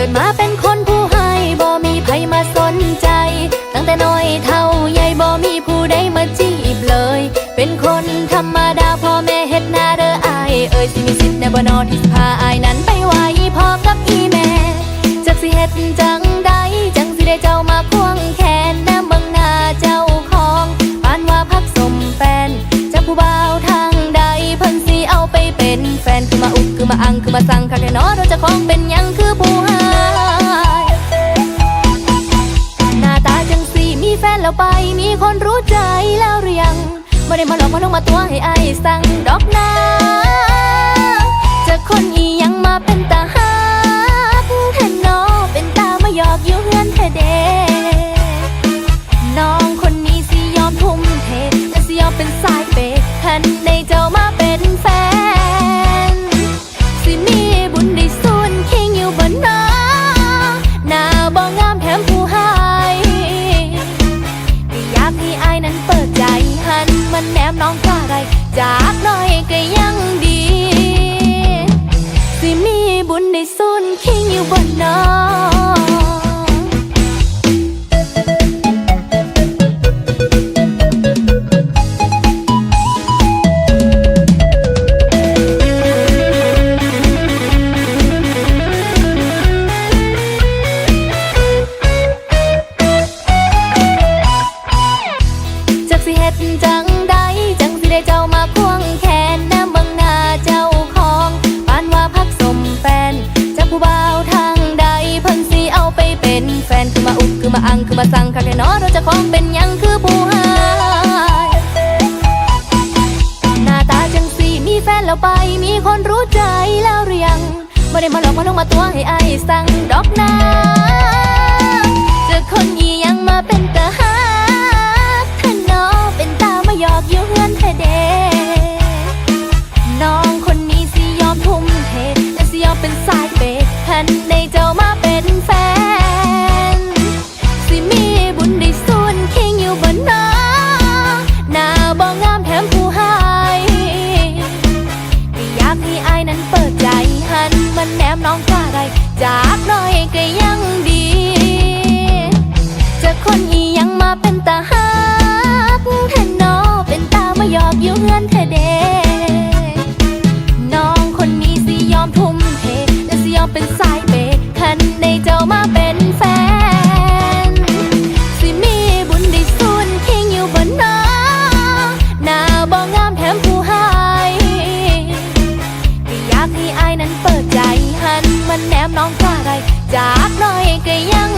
กิดมาเป็นคนผู้ให้บ่มีใครมาสนใจ ตั้งแต่น้อยเท่าใหญ่บ่มีผู้ใดมาจีบเลย เป็นคนธรรมดาพ่อแม่เฮ็ดหน้าเด้ออาย เอ่ยสิมีสิทธิ์ในบ่นอนที่พาอายนั้นไปไหวพ่อกับอีแม่จักสิเฮ็ดจังใดจังสิได้เจ้า คือมาอังคือมาสั่งคักแน่นอเราจะของเป็นยังคือผู้หายหน้าตาจังสีมีแฟนแล้วไป มีคนรู้ใจแล้วหรือยังไม่ได้มาหลอกมาลงมาตัวให้ไอสั่งดอกนาจะคนอียังมาเป็นตาฮักแทนนอเป็นตามาหยอกอยู่เฮือนแท้เดน้องคนนี้สิยอมทุ่มเทและสิยอมเป็นสายเปย์คันในเจ้ามาเป็นแฟน จากน้อยก็ยังดี สิมีบุญได้ส่วนคิงอยู่บนน้าจักสิเฮ็ดจังใดจั คือมาสั่งคักแน่นอเราจะของเป็นยังคือผู้หายหน้าตาจังสีมีแฟนแล้วไป มีคนรู้ใจแล้วหรือยังไม่ได้มาหลอกมาลงมาตัวให้ไอ้ายสั่งดอกนา จากน้อยก็ยังดี จะคนอียังมาเป็นตาฮักแทนน้อเป็นตามาหยอกอยู่เฮือนเธอเด มันแนมน้องกล้าไรจากน้อยก็ยัง